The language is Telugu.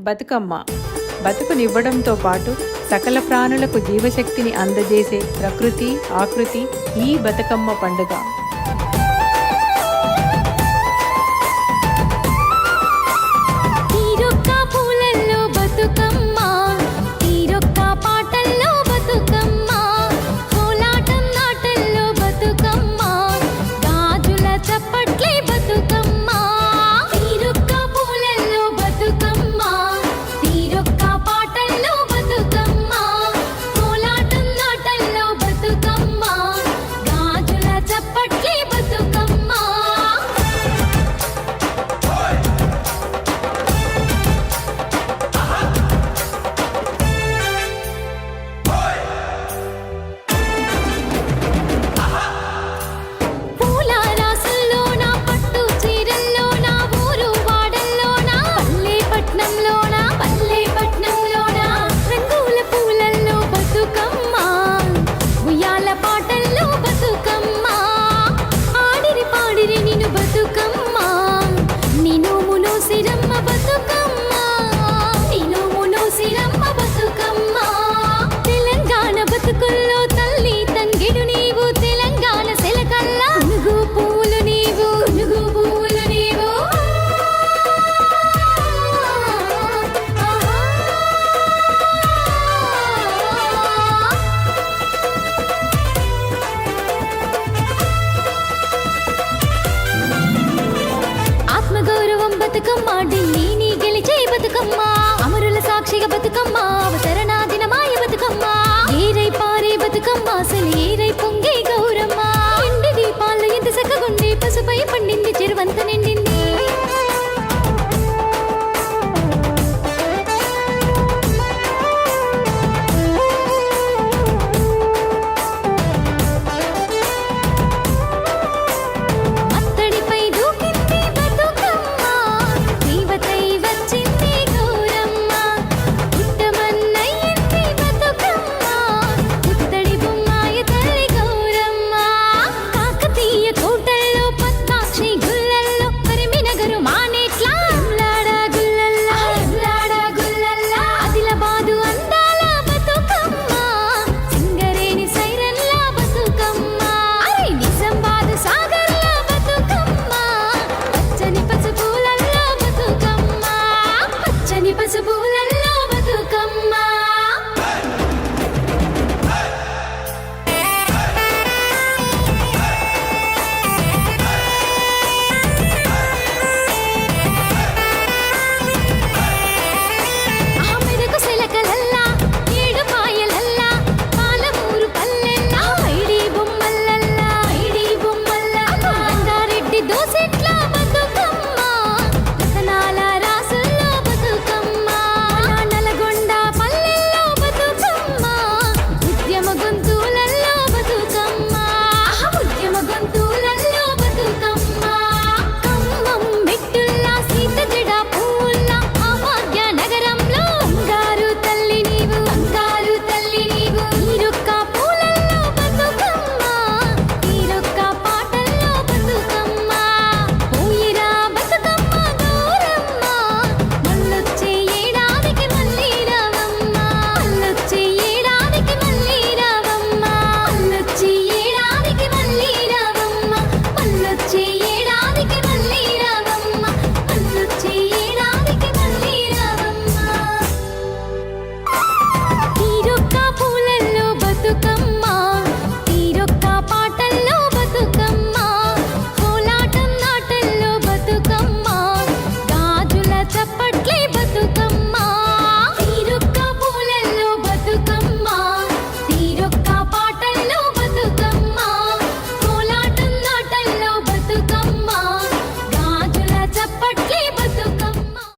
బతుకమ్మ. బతుకునివ్వడంతో పాటు సకల ప్రాణులకు జీవశక్తిని అందజేసే ప్రకృతి ఆకృతి ఈ బతుకమ్మ పండుగ.